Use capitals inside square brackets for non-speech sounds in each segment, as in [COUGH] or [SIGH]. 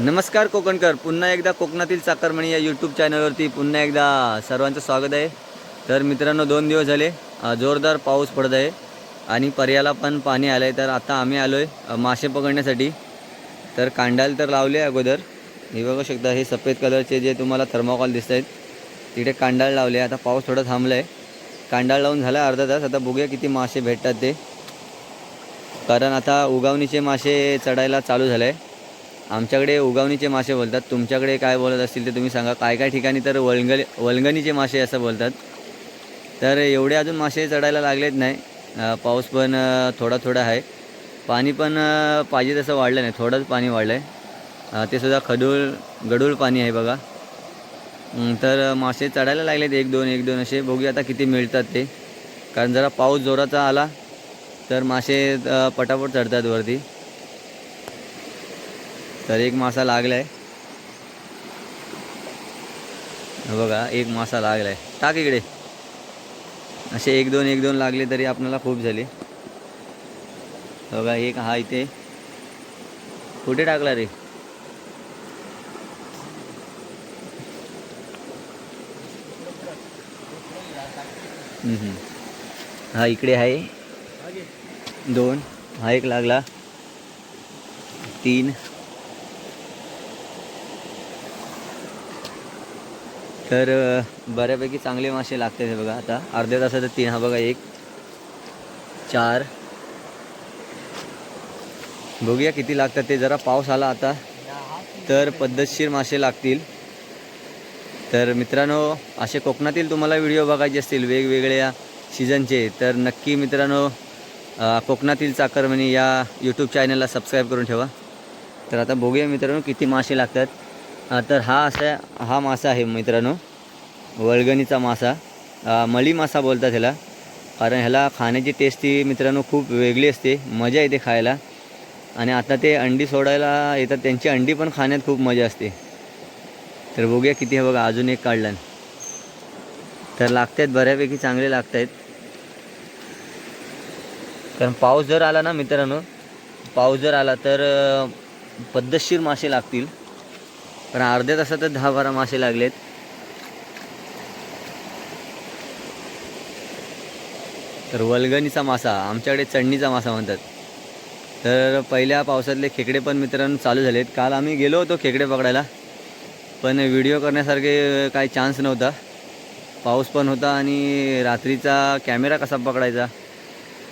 नमस्कार कोकणकर. पुन्हा एकदा कोकणातील चाकरमणी या यूट्यूब चॅनलवरती पुन्हा एकदा सर्वांचं स्वागत आहे. तर मित्रांनो दोन दिवस झाले जोरदार पाऊस पडत आहे आणि पर्याला पण पाणी आलं आहे तर आता आम्ही आलो आहे मासे पकडण्यासाठी. तर कांडाल तर लावले आहे अगोदर. हे बघू शकता हे सफेद कलरचे जे तुम्हाला थर्माकॉल दिसत आहेत तिकडे कांडाळ लावले. आता पाऊस थोडा थांबला आहे कांडाळ लावून झाला अर्धा तास. आता बघूया किती मासे भेटतात ते. कारण आता उगावणीचे मासे चढायला चालू झालं आहे आमच्याकडे उगावणीचे मासे बोलतात. तुमच्याकडे काय बोलत असतील ते तुम्ही सांगा. काय काय ठिकाणी तर वलंग वलंगणीचे मासे असं बोलतात. तर एवढे अजून मासे चढायला लागलेत नाही. पाऊस पण थोडा थोडा आहे. पाणी पण पाहिजे तसं वाढलं नाही. थोडंच पाणी वाढलं आहे ते सुद्धा खडूळ गडूळ पाणी आहे बघा. तर मासे चढायला लागलेत. एक दोन एक दोन असे. बघूया आता किती मिळतात ते. कारण जरा पाऊस जोराचा आला तर मासे पटापट चढतात वरती. तर एक मासा लागला आहे बघा एक मासा लागला आहे टाक इकडे. असे एक दोन एक दोन लागले तरी आपल्याला खूप झाले. बघा एक हा इथे. कुठे टाकला रे? हा इकडे आहे. दोन. हा एक लागला. तीन. तर बऱ्यापैकी चांगले मासे लागतात हे बघा. आता अर्ध्या तासात तीन. हा बघा एक चार. बघूया किती लागतात ते. जरा पाऊस आला आता तर पद्धतशीर मासे लागतील. तर मित्रांनो असे कोकणातील तुम्हाला व्हिडिओ बघायचे असतील वेगवेगळ्या सीझनचे तर नक्की मित्रांनो कोकणातील चाकरमणी या यूट्यूब चॅनलला सबस्क्राईब करून ठेवा. तर आता बघूया मित्रांनो किती मासे लागतात. तर हा असा हा मासा आहे मित्रांनो. वळगणीचा मासा. मळी मासा बोलतात ह्याला. कारण ह्याला खाण्याची टेस्ट ही मित्रांनो खूप वेगळी असते. मजा येते खायला. आणि आता ते अंडी सोडायला येतात. त्यांची अंडी पण खाण्यात खूप मजा असते. तर बघूया किती हे बघा. अजून एक काढला तर लागतात बऱ्यापैकी चांगले लागत आहेत कारण पाऊस जर आला ना मित्रांनो पाऊस जर आला तर पद्धतशीर मासे लागतील. पण अर्ध्या तासातच दहा बारा मासे लागलेत. तर वलगणीचा मासा आमच्याकडे चढणीचा मासा म्हणतात. तर पहिल्या पावसातले खेकडे पण मित्रांनो चालू झालेत. काल आम्ही गेलो होतो खेकडे पकडायला पण व्हिडिओ करण्यासारखे काही चान्स नव्हता. पाऊस पण होता आणि रात्रीचा कॅमेरा कसा पकडायचा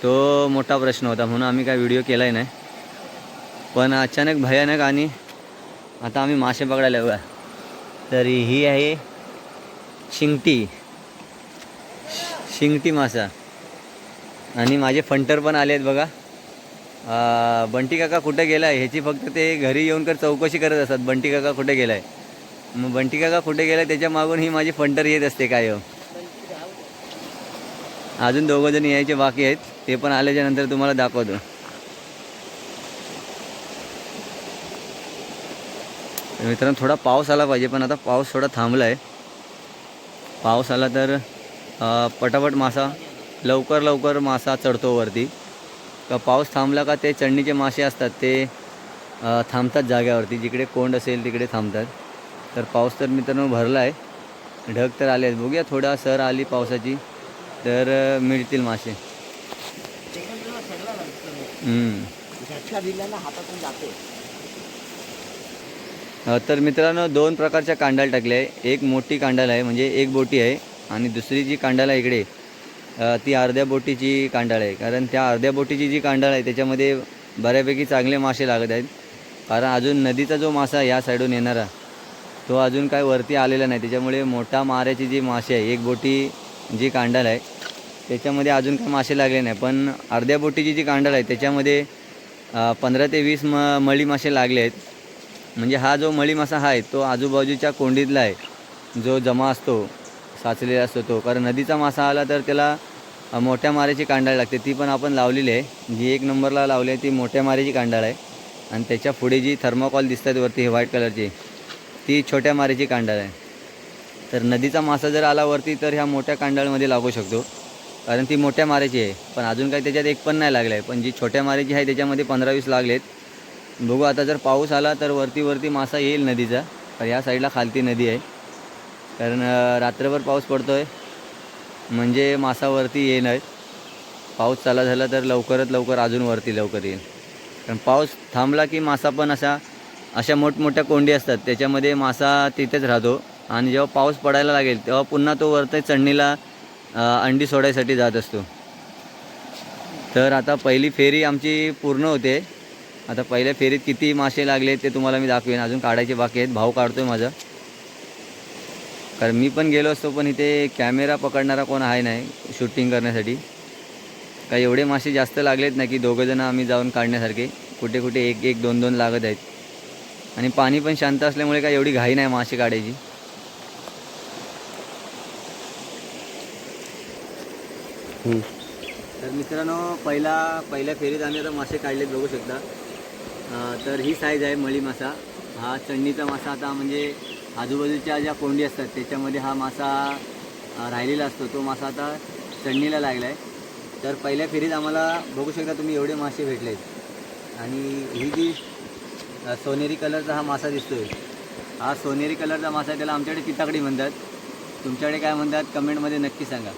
तो मोठा प्रश्न होता. म्हणून आम्ही काय व्हिडिओ केलाही नाही. पण अचानक भयानक आणि आता आम्ही मासे पकडायला येऊया. तर ही आहे शिंगटी. शिंगटी मासा. आणि माझे फंटर पण आले आहेत बघा. बंटी काका कुठे गेला आहे ह्याची फक्त ते घरी येऊन कर चौकशी करत असतात. बंटी काका कुठे गेला आहे मग बंटी काका कुठे गेला त्याच्या मागून ही माझी फंटर येत असते काय हो? अजून दोघं जण यायचे बाकी आहेत. ते पण आल्याच्यानंतर तुम्हाला दाखवतो. मित्रांनो थोडा पाऊस आला पाहिजे पण आता पाऊस थोडा थांबला आहे पाऊस आला तर पटापट मासा लवकर लवकर मासा चढतो वरती. का पाऊस थांबला का ते चढणीचे मासे असतात ते थांबतात जाग्यावरती. जिकडे कोंड असेल तिकडे थांबतात. तर पाऊस तर मित्रांनो भरला आहे ढग तर आले आहेत बघूया थोडा सर आली पावसाची तर मिळतील मासे. हातातून जाते. तर मित्रांनो दोन प्रकारच्या कांडाल टाकले आहे. एक मोठी कांडाल आहे म्हणजे एक बोटी आहे आणि दुसरी जी कांडाल आहे इकडे ती अर्ध्या बोटीची कांडाळ आहे. कारण त्या अर्ध्या बोटीची जी कांडाळ आहे त्याच्यामध्ये बऱ्यापैकी चांगले मासे लागत आहेत. कारण अजून नदीचा जो मासा या साईडून येणारा तो अजून काय वरती आलेला नाही. त्याच्यामुळे मोठा माऱ्याची जी मासे आहे एक बोटी जी कांडाल आहे त्याच्यामध्ये अजून काही मासे लागले नाही. पण अर्ध्या बोटीची जी कांडाळ आहे त्याच्यामध्ये पंधरा ते वीस म मळी मासे लागले आहेत. म्हणजे हा जो मळी मासा आहे तो आजूबाजूच्या कोंडीतला आहे. जो जमा असतो साचलेला असतो तो. कारण नदीचा मासा आला तर त्याला मोठ्या मारेची कांडाळ लागते. ती पण आपण लावलेली आहे. जी एक नंबरला लावली आहे ती मोठ्या मारेची कांडाळ आहे. आणि त्याच्या पुढे जी थर्माकॉल दिसतात वरती हे व्हाईट कलरची ती छोट्या मारेची कांडाळ आहे. तर नदीचा मासा जर आला वरती तर ह्या मोठ्या कांडाळमध्ये लागू शकतो. कारण ती मोठ्या मारेची आहे. पण अजून काही त्याच्यात एक पण नाही लागलं आहे पण जी छोट्या मारेची आहे त्याच्यामध्ये पंधरा वीस लागलेत. बघू आता जर पाऊस आला तर वरती वरती मासा येईल नदीचा तर ह्या साईडला खालती नदी आहे. कारण रात्रभर पाऊस पडतो आहे म्हणजे मासा वरती येणार. पाऊस चाला झाला तर लवकरात लवकर अजून वरती लवकर येईल. कारण पाऊस थांबला की मासा पण असा अशा मोठमोठ्या कोंडी असतात त्याच्यामध्ये मासा तिथेच राहतो. आणि जेव्हा पाऊस पडायला लागेल तेव्हा पुन्हा तो वरती चढणीला अंडी सोडायसाठी जात असतो. तर आता पहिली फेरी आमची पूर्ण होते. आता पहिल्या फेरीत किती मासे लागले ते तुम्हाला मी दाखवेन. अजून काढायचे बाकी आहेत. भाव काढतोय माझा. कारण मी पण गेलो असतो पण इथे कॅमेरा पकडणारा कोण आहे नाही शूटिंग करण्यासाठी. काही एवढे मासे जास्त लागलेत ना की दोघंजणं आम्ही जाऊन काढण्यासारखे. कुठे कुठे एक एक दोन दोन लागत आहेत. आणि पाणी पण शांत असल्यामुळे काही एवढी घाई नाही मासे काढायची. तर मित्रांनो पहिला पहिल्या फेरीत आम्ही आता मासे काढलेत बघू शकता. तर ही साईज आहे मळी मासा. हा चढणीचा मासा आता म्हणजे आजूबाजूच्या ज्या कोंडी असतात त्याच्यामध्ये हा मासा राहिलेला असतो. तो मासा आता चढणीला लागला आहे तर पहिल्या फेरीत आम्हाला बघू शकता तुम्ही एवढे मासे भेटलेत. आणि ही जी सोनेरी कलरचा हा मासा दिसतोय हा सोनेरी कलरचा मासा त्याला आमच्याकडे पिताकडी म्हणतात. तुमच्याकडे काय म्हणतात कमेंटमध्ये नक्की सांगा.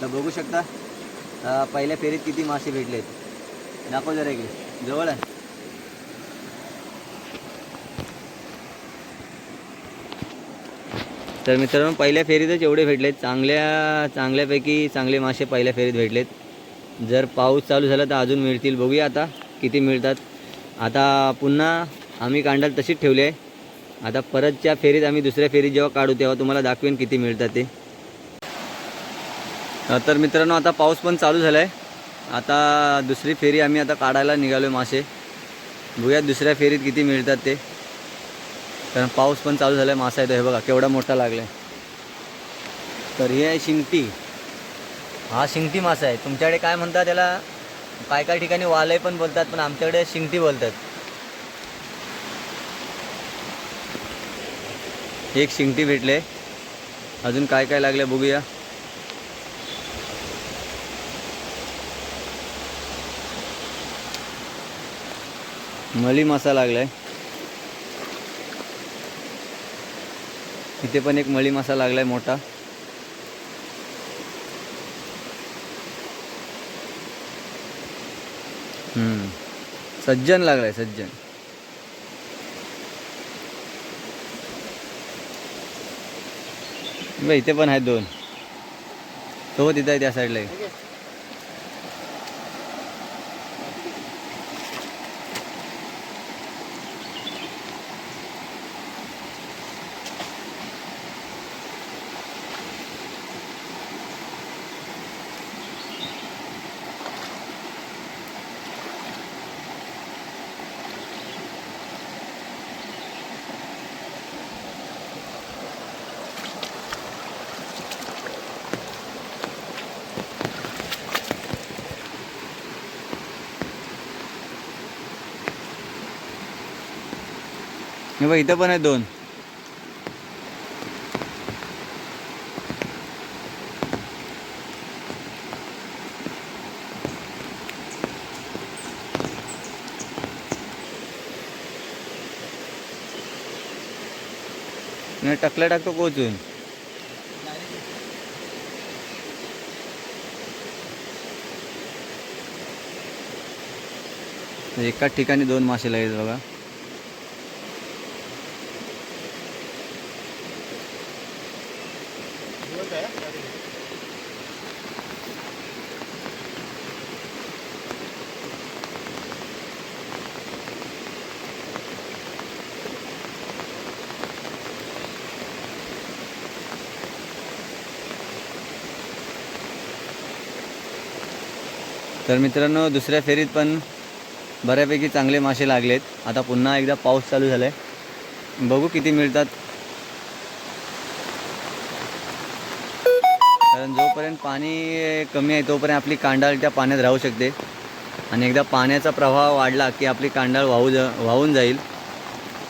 तर बघू शकता पहिल्या फेरीत किती मासे भेटलेत. दाखव जरा इकडे. जवळ आहे. तर मित्रांनो पहिल्या फेरीतच एवढे भेटलेत. चांगल्या चांगल्यापैकी चांगले मासे पहिल्या फेरीत भेटलेत. जर पाऊस चालू झाला तर अजून मिळतील. बघूया आता किती मिळतात. आता पुन्हा आम्ही कांडाल तशीच ठेवली आहे. आता परतच्या फेरीत आम्ही दुसऱ्या फेरीत जेव्हा काढू तेव्हा तुम्हाला दाखवेन किती मिळतात ते. तर मित्रांनो आता पाऊस पण चालू झाला आहे आता दुसरी फेरी आम्ही आता काढायला निघालो आहे मासे. बघूया दुसऱ्या फेरीत किती मिळतात ते. कारण पाऊस पण चालू झाला आहे मासा येतो हे बघा केवढा मोठा लागला आहे तर ही आहे शिंगटी हा शिंगटी मासा आहे. तुमच्याकडे काय म्हणतात त्याला? काय काय ठिकाणी वालय पण बोलतात पण आमच्याकडे शिंगटी बोलतात. एक शिंगटी भेटले. अजून काय काय लागले बघूया. मली मासा लागलाय. इथे पण एक मळी मासा लागलाय मोठा. हम्म. सज्जन लागलाय सज्जन. इथे पण आहेत दोन. तो तिथं आहे त्या साईडला बघ इथं पण आहे दोन. नाही, टकल्या टाकतो कोचून एकाच ठिकाणी दोन मासे लागेल बघा. तर मित्रांनो दुसऱ्या फेरीत पण बऱ्यापैकी चांगले मासे लागलेत. आता पुन्हा एकदा पाऊस चालू झाला आहे बघू किती मिळतात. कारण जोपर्यंत पाणी कमी आहे तोपर्यंत आपली कांडाळ त्या पाण्यात राहू शकते. आणि एकदा पाण्याचा प्रवाह वाढला की आपली कांडाळ वाहू जा वाहून जाईल.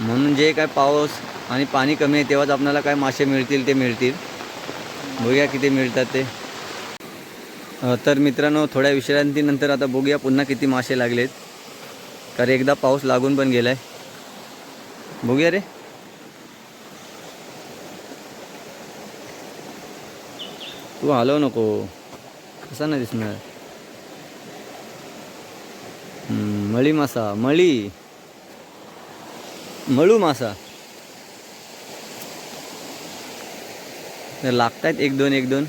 म्हणून जे काय पाऊस आणि पाणी कमी आहे तेव्हाच आपल्याला काय मासे मिळतील ते मिळतील. बघूया किती मिळतात ते. तर मित्रांनो थोड्या विश्रांतीनंतर आता बघूया पुन्हा किती मासे लागलेत. कारण एकदा पाऊस लागून पण गेला आहे बघूया रे. तू हलव नको. कसा नाही दिसणार? मळी मासा मळी. मळू मासा. तर लागतायत एक दोन एक दोन.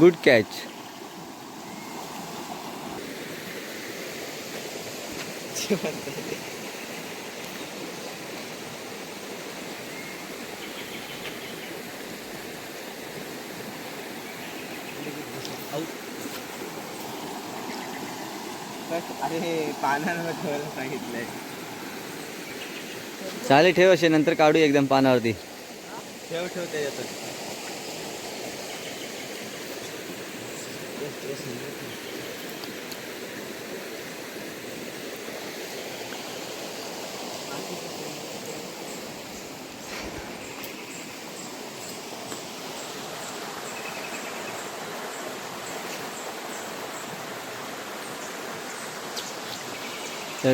गुड कॅच अरे पानांवर ठेवायला सांगितलंय. चालेल ठेव असे नंतर काढू एकदम पानावरती. ठेव ठेव त्याच्यातच. तर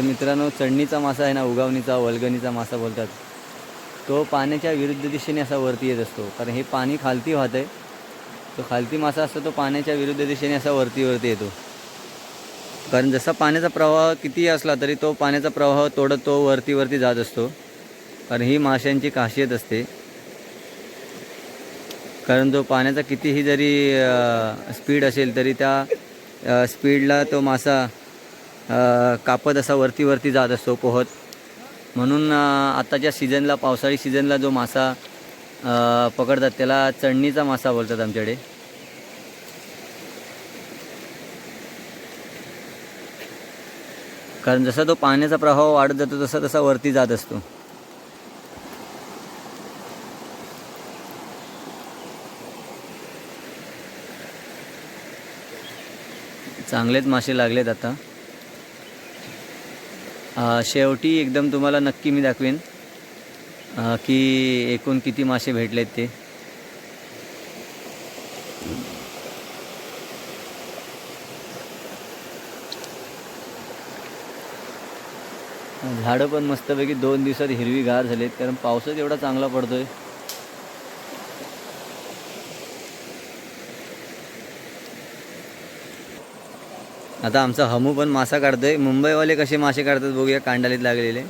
मित्रांनो चढणीचा मासा आहे ना उगावणीचा वलगणीचा मासा बोलतात. तो पाण्याच्या विरुद्ध दिशेने असा वरती येत असतो. कारण हे पाणी खालती वाहत आहे तो खालती मासा असतो तो पाण्याच्या विरुद्ध दिशेने असा वरती वरती येतो. कारण जसा पाण्याचा प्रवाह कितीही असला तरी तो पाण्याचा प्रवाह तोडत तो वरती वरती जात असतो. कारण ही माशांची खासियत असते. कारण जो पाण्याचा कितीही जरी स्पीड असेल तरी त्या स्पीडला तो मासा कापत असा वरती वरती जात असतो पोहत. म्हणून आत्ताच्या सीझनला पावसाळी सीझनला जो मासा पकडतात. त्याला चढणीचा मासा बोलतात आमच्याकडे. कारण जसा तो पाण्याचा प्रभाव वाढत जातो तसा तसा वरती जात असतो. चांगलेच मासे लागलेत आता. शेवटी एकदम तुम्हाला नक्की मी दाखवेन. की एकूण किती मासे भेटलेत ते? झाडं पण मस्तपैकी दोन दिवसात हिरवीगार झालेत कारण पावसात एवढा चांगला पडतोय. आता आमचा हमू पण मासा काढतोय. मुंबईवाले कसे मासे काढतात बघूया कांडालीत लागलेले.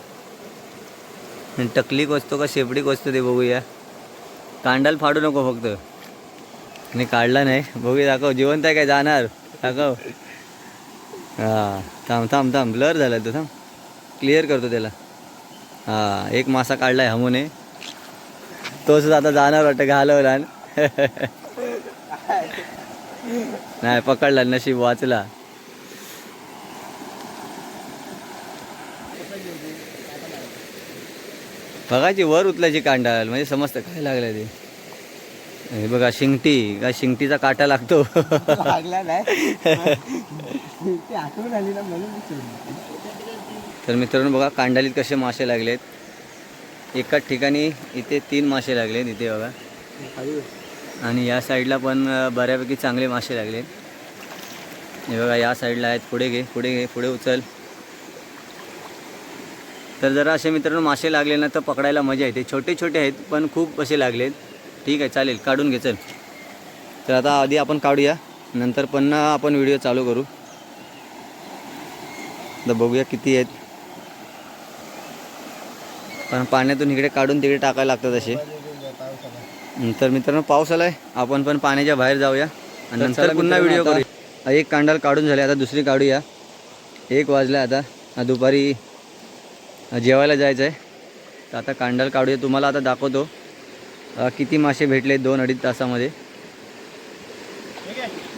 टकली कोचतो का शेपडी कोसतो ते बघूया. कांडाल फाडू नको फक्त. आणि काढला नाही. बघूया दाखव. जिवंत आहे काय? जाणार. दाखव. हां थांब थांब थांब. ब्लर झाला तो थांब. क्लिअर करतो त्याला. हां एक मासा काढलाय हमूने. तोच आता जाणार वाटतं घालवला. [LAUGHS] नाही पकडला नशीब वाचला. बघायची वर उचलायची कांडाल म्हणजे समजतं काय लागलं ते? हे बघा शिंगटी काय शिंगटीचा काटा लागतो. लागला. [LAUGHS] तर मित्रांनो बघा कांडालीत कसे मासे लागलेत. एकाच ठिकाणी इथे तीन मासे लागलेत इथे बघा. आणि या साईडला पण बऱ्यापैकी चांगले मासे लागले हे बघा या साईडला आहेत. पुढे घे पुढे घे पुढे उचल. तर जरा असे मित्रांनो मासे लागले ना तर पकडायला मजा येते. छोटे छोटे आहेत पण खूप असे लागलेत. ठीक आहे चालेल काढून घे चल. तर आता आधी आपण काढूया नंतर पुन्हा आपण व्हिडिओ चालू करू. तर बघूया किती आहेत. पण पाण्यातून इकडे काढून तिकडे टाकायला लागतात असे. तर मित्रांनो पाऊस आलाय. आपण पण पाण्याच्या बाहेर जाऊया. आणि नंतर पुन्हा व्हिडिओ करूया. एक कांडाल काढून झाले आता दुसरी काढूया. एक वाजला आता. दुपारी जेवायला जायचं आहे तर आता कांडाल काढूया. तुम्हाला आता दाखवतो. किती मासे भेटले दोन अडीच तासामध्ये.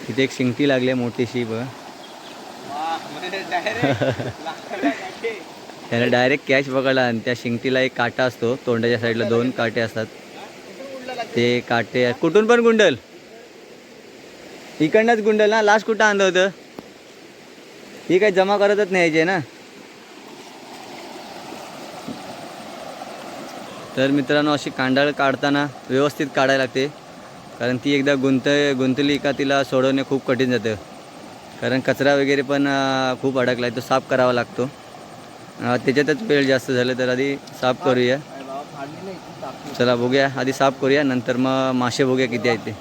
तिथे एक शिंगटी लागली आहे मोठीशी बघा. [LAUGHS] त्याला डायरेक्ट कॅच पकडला आणि त्या शिंगटीला एक काटा असतो. तोंडाच्या साईडला दोन काटे असतात. ते काटे कुठून पण गुंडल? इकडनंच गुंडल ना? लास्ट कुठं आणलं होतं? ही काही जमा करतच नाही यायचे ना? तर मित्रांनो अशी कांडाळ काढताना व्यवस्थित काढायला लागते. कारण ती एकदा गुंत गुंतली का तिला सोडवणे खूप कठीण जातं. कारण कचरा वगैरे पण खूप अडकला आहे तो साफ करावा लागतो. त्याच्यातच वेळ जास्त झालं तर आधी साफ करूया. चला बघूया. आधी साफ करूया नंतर मग मासे बघूया किती आहेत ते.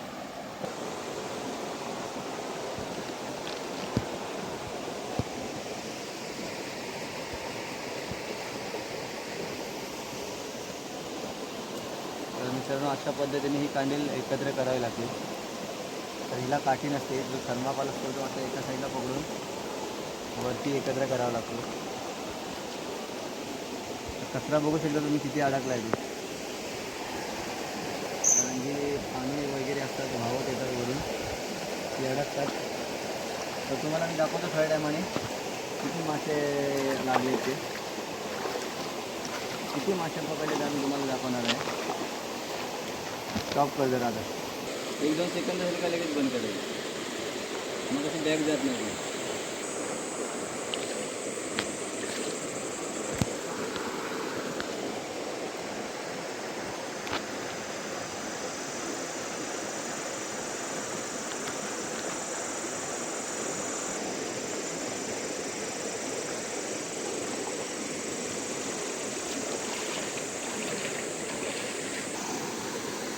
मित्रांनो अशा पद्धतीने ही कांडील एकत्र करावी लागते तर हिला काठी नसते जो थर्मापाल असतो तो आता एका साईडला पकडून वरती एकत्र करावा लागतो. कचरा बघू शकता तुम्ही किती अडकला आहे कारण जे पाणी वगैरे असतात वाहत येतात वरून ते अडकतात. तर तुम्हाला मी दाखवतो थोड्या टायमाने किती मासे लागले ते. किती मासे पकडले ते मी तुम्हाला दाखवणार आहे. स्टॉप कर जरा आता. एक दोन सेकंद झाले का लगेच बंद करायचं मग असं बॅग जात नाही.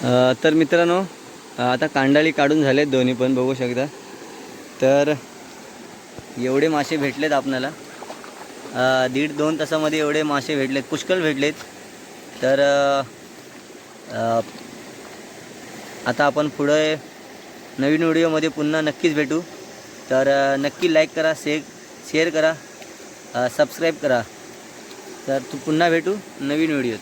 तर मित्रांनो आता कांडाळी काढून झालेत दोन्ही पण बघू शकता. तर एवढे मासे भेटलेत आपणाला दीड दोन तासामध्ये एवढे मासे भेटलेत पुष्कळ भेटलेत. तर आता आपण पुढे नवीन व्हिडिओमध्ये पुन्हा नक्कीच भेटू. तर नक्की लाईक करा से शेअर करा सबस्क्राईब करा. तर तू पुन्हा भेटू नवीन व्हिडिओत.